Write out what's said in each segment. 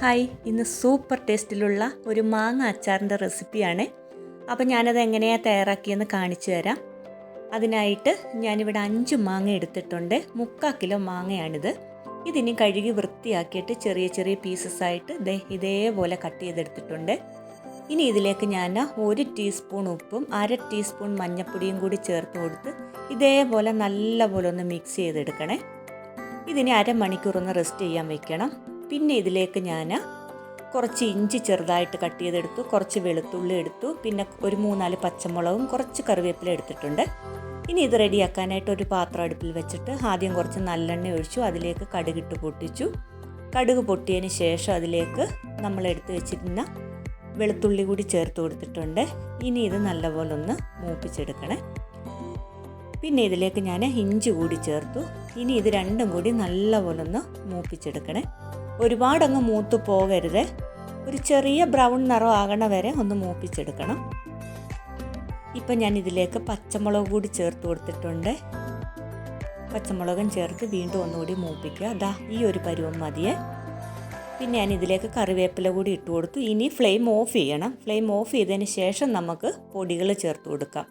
Hi ഇന്ന് super ടേസ്റ്റിലുള്ള ഒരു മാങ്ങ അച്ചാറിന്റെ റെസിപ്പിയാണ്. അപ്പോൾ ഞാനത് എങ്ങനെയാണ് തയ്യാറാക്കിയെന്ന് കാണിച്ചു തരാം. അതിനായിട്ട് ഞാനിവിടെ അഞ്ച് മാങ്ങ എടുത്തിട്ടുണ്ട്. മുക്കാൽ കിലോ മാങ്ങയാണിത്. ഇതിനി കഴുകി വൃത്തിയാക്കിയിട്ട് ചെറിയ ചെറിയ പീസസ് ആയിട്ട് ദേ ഇതേപോലെ കട്ട് ചെയ്തെടുത്തിട്ടുണ്ട്. ഇനി ഇതിലേക്ക് ഞാൻ ഒരു ടീസ്പൂൺ ഉപ്പും അര ടീസ്പൂൺ മഞ്ഞൾപ്പൊടിയും കൂടി ചേർത്ത് കൊടുത്ത് ഇതേപോലെ നല്ലപോലെ ഒന്ന് മിക്സ് ചെയ്തെടുക്കണേ. ഇതിനെ അരമണിക്കൂർ ഒന്ന് റെസ്റ്റ് ചെയ്യാൻ വെക്കണം. പിന്നെ ഇതിലേക്ക് ഞാൻ കുറച്ച് ഇഞ്ചി ചെറുതായിട്ട് കട്ട് ചെയ്തെടുത്തു കുറച്ച് വെളുത്തുള്ളി എടുത്തു പിന്നെ ഒരു മൂന്നാൽ പച്ചമുളകും കുറച്ച് കറിവേപ്പില എടുത്തിട്ടുണ്ട്. ഇനി ഇത് റെഡിയാക്കാനായിട്ട് ഒരു പാത്രം അടുപ്പിൽ വെച്ചിട്ട് ആദ്യം കുറച്ച് നല്ലെണ്ണ ഒഴിച്ചു അതിലേക്ക് കടുകിട്ട് പൊട്ടിച്ചു. കടുക് പൊട്ടിയതിന് ശേഷം അതിലേക്ക് നമ്മൾ എടുത്തു വെച്ചിരുന്ന വെളുത്തുള്ളി കൂടി ചേർത്ത് കൊടുത്തിട്ടുണ്ട്. ഇനി ഇത് നല്ലപോലെ ഒന്ന് മൂപ്പിച്ചെടുക്കണേ. പിന്നെ ഇതിലേക്ക് ഞാൻ ഇഞ്ചി കൂടി ചേർത്തു. ഇനി ഇത് രണ്ടും കൂടി നല്ലപോലെ ഒന്ന് മൂപ്പിച്ചെടുക്കണേ. ഒരുപാടങ്ങ് മൂത്ത് പോകരുത്. ഒരു ചെറിയ ബ്രൗൺ നിറം ആകണ വരെ ഒന്ന് മൂപ്പിച്ചെടുക്കണം. ഇപ്പം ഞാൻ ഇതിലേക്ക് പച്ചമുളക് കൂടി ചേർത്ത് കൊടുത്തിട്ടുണ്ട്. പച്ചമുളകും ചേർത്ത് വീണ്ടും ഒന്നുകൂടി മൂപ്പിക്കുക. അതാ ഈ ഒരു പരുവം മതിയേ. പിന്നെ ഞാൻ ഇതിലേക്ക് കറിവേപ്പില കൂടി ഇട്ട് കൊടുത്തു. ഇനി ഫ്ലെയിം ഓഫ് ചെയ്യണം. ഫ്ലെയിം ഓഫ് ചെയ്തതിന് ശേഷം നമുക്ക് പൊടികൾ ചേർത്ത് കൊടുക്കാം.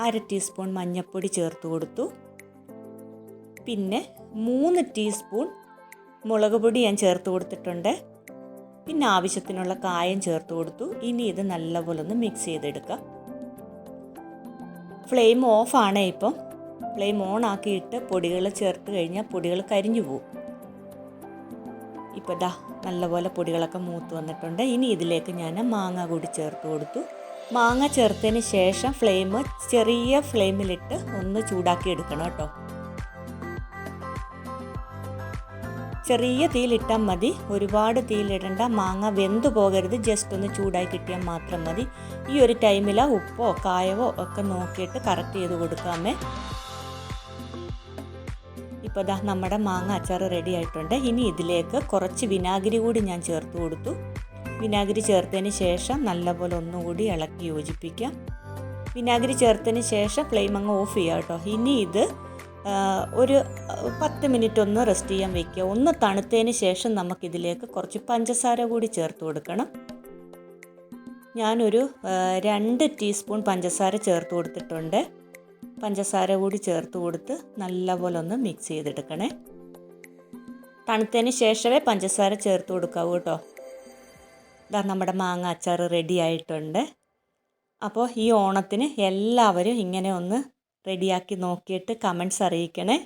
അര ടീസ്പൂൺ മഞ്ഞൾപ്പൊടി ചേർത്ത് കൊടുത്തു. പിന്നെ മൂന്ന് ടീസ്പൂൺ മുളക് പൊടി ഞാൻ ചേർത്ത് കൊടുത്തിട്ടുണ്ട്. പിന്നെ ആവശ്യത്തിനുള്ള കായം ചേർത്ത് കൊടുത്തു. ഇനി ഇത് നല്ലപോലെ ഒന്ന് മിക്സ് ചെയ്തെടുക്കാം. ഫ്ലെയിം ഓഫാണ് ഇപ്പം. ഫ്ലെയിം ഓൺ ആക്കിയിട്ട് പൊടികൾ ചേർത്ത് കഴിഞ്ഞാൽ പൊടികൾ കരിഞ്ഞു പോകും ഇപ്പോൾ ദാ നല്ലപോലെ പൊടികളൊക്കെ മൂത്ത് വന്നിട്ടുണ്ട്. ഇനി ഇതിലേക്ക് ഞാൻ മാങ്ങ കൂടി ചേർത്ത് കൊടുത്തു. മാങ്ങ ചേർത്തതിന് ശേഷം ഫ്ലെയിം ചെറിയ ഫ്ലെയിമിലിട്ട് ഒന്ന് ചൂടാക്കി എടുക്കണം കേട്ടോ. ചെറിയ തീയിലിട്ടാൽ മതി. ഒരുപാട് തീയിലിടണ്ട. മാങ്ങ വെന്തു പോകരുത്. ജസ്റ്റ് ഒന്ന് ചൂടായി കിട്ടിയാൽ മാത്രം മതി. ഈ ഒരു ടൈമിൽ ഉപ്പോ കായവോ ഒക്കെ നോക്കിയിട്ട് കറക്റ്റ് ചെയ്ത് കൊടുക്കാമേ ഇപ്പോൾ ദാ നമ്മുടെ മാങ്ങ അച്ചാർ റെഡി ആയിട്ടുണ്ട്. ഇനി ഇതിലേക്ക് കുറച്ച് വിനാഗിരി കൂടി ഞാൻ ചേർത്ത് കൊടുത്തു. വിനാഗിരി ചേർത്തതിന് ശേഷം നല്ലപോലെ ഒന്നുകൂടി ഇളക്കി യോജിപ്പിക്കാം. വിനാഗിരി ചേർത്തതിന് ശേഷം ഫ്ലെയിം അങ്ങ് ഓഫ് ചെയ്യാം കേട്ടോ. ഇനി ഇത് ഒരു പത്ത് മിനിറ്റ് ഒന്ന് റെസ്റ്റ് ചെയ്യാൻ വെക്കുക. ഒന്ന് തണുത്തതിന് ശേഷം നമുക്കിതിലേക്ക് കുറച്ച് പഞ്ചസാര കൂടി ചേർത്ത് കൊടുക്കണം. ഞാനൊരു രണ്ട് ടീസ്പൂൺ പഞ്ചസാര ചേർത്ത് കൊടുത്തിട്ടുണ്ട്. പഞ്ചസാര കൂടി ചേർത്ത് കൊടുത്ത് നല്ലപോലെ ഒന്ന് മിക്സ് ചെയ്തെടുക്കണേ. തണുത്തതിന് ശേഷമേ പഞ്ചസാര ചേർത്ത് കൊടുക്കാവൂ കേട്ടോ. ഇതാ നമ്മുടെ മാങ്ങ അച്ചാർ റെഡി ആയിട്ടുണ്ട്. അപ്പോൾ ഈ ഓണത്തിന് എല്ലാവരും ഇങ്ങനെ ഒന്ന് റെഡിയാക്കി നോക്കിയിട്ട് കമൻസ് അറിയിക്കണേ.